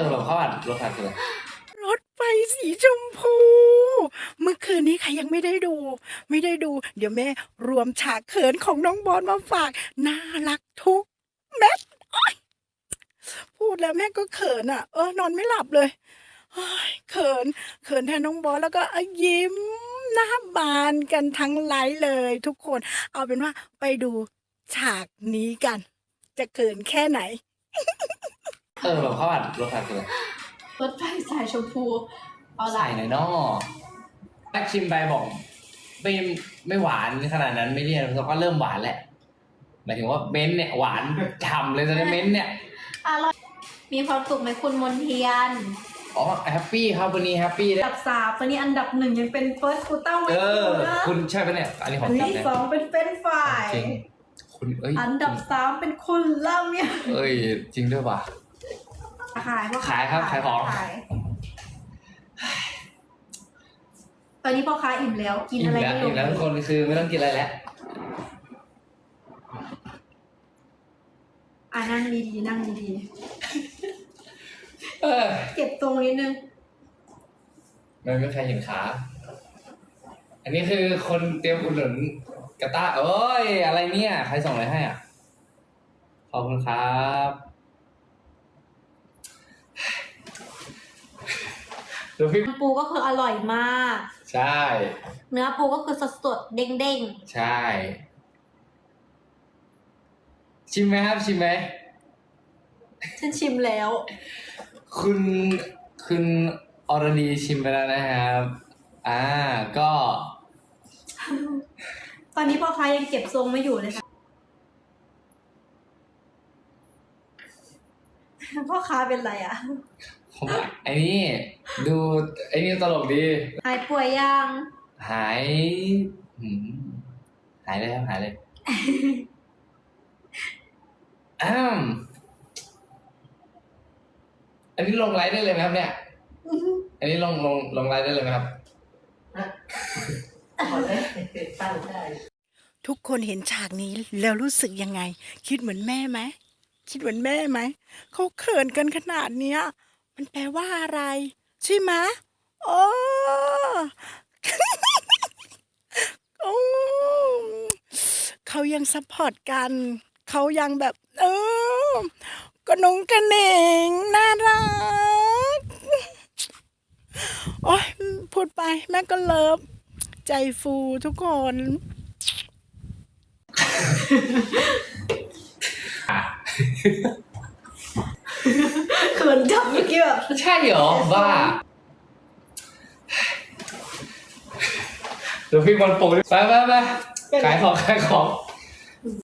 อแบบเขาอัดรถคันคืออะไรรถไฟสีชมพู เมื่อคืนนี้ใครยังไม่ได้ดู ไม่ได้ดู เดี๋ยวแม่รวมฉากเขินของน้องบอลมาฝาก น่ารักทุกเม็ดพูดแล้วแม่ก็เขินอะ เออนอนไม่หลับเลยโอ๊ยเขิน เขินแทนน้องบอลแล้วก็ยิ้มหน้าบานกันทั้งไลฟ์เลยทุกคน เอาเป็นว่าไปดูฉากนี้กัน จะเขินแค่ไหน เออแบบเขาอัดรถคันคืออะไรรถไฟสายชมพูเอาละใส่หน่อยเนาะแม็กชิมไปบอก ไม่ไม่หวานขนาดนั้นไม่เรียนแต่ก็เริ่มหวานแหละหมายถึงว่าเบนซ์เนี่ยหวานฉ่ำเลยตอนนี้เบนซ์เนี่ยอร่อยมีความสุขไหมคุณมนเทียนอ๋อแฮปปี้ครับวันนี้แฮปปี้อันได้ดับสามตอนนี้อันดับหนึ่งยังเป็นเฟิร์สคูต้าไม่เออถูกนะคุณใช่ปะเนี่ยอันนี้ขออันจับที่นะสองเป็นเฟรนช์ฟราย จริงคุณเอ้ยอันดับสามเป็นคุณล่าเมียเอ้ยจริงด้วยว่ะ ขายพ่อขายครับขายของ ขายตอนนี้พ่อค้าอิ่มแล้ว กินอิ่มอะไรแล้วไม่อิ่รู้มแล้วทุกคนคือไม่ต้องกินอะไรแล้วอ่านั่งดีๆนั่งดีเออๆเก็บตรงนิดนึงมันไม่มีใครเห็นขา อันนี้คือคนเตรียมอุดหนุนกระต้าเอ้ย อะไรเนี่ย ใครส่งอะไรให้อะ ขอบคุณครับ ดูพี่ปูก็คืออร่อยมาก ใช่ เนื้อปูก็คือสดๆเด้งใช่ ชิมไหมครับ ชิมไหมๆฉันชิมแล้ว คุณคุณอรดีชิมไปแล้วนะครับ อ่า ก็ ตอนนี้พ่อค้ายังเก็บทรงไม่อยู่เลยค่ะพ่อค้าเป็นไรอะผมไอ้นี่ ดูไอ้นี่ตลกดี หายป่วยยัง หายหืมหายเลยครับหายเลยอ้ามอันนี้ลงไลฟ์ได้เลยไหมครับ เนี่ย อันนี้ลงลงลงไลฟ์ได้เลยไหมครับทุกคนเห็นฉากนี้แล้วรู้สึกยังไง คิดเหมือนแม่ไหมคิดเหมือนแม่ไหมเขาเขินกันขนาดเนี้ย มันแปลว่าอะไร ใช่ไหมโอ้โอ้เขายังซัพพอร์ตกัน เขายังแบบ เออกระนงกระเน่งน่ารัก โอ้ยพูดไปแม่ก็เลิฟ ใจฟูทุกคนเขินจับเมื่อกี้แบบใช่เหรอบ้าเดี๋ยวพี่บอลปลุกดิไปไปไปขายของขายของ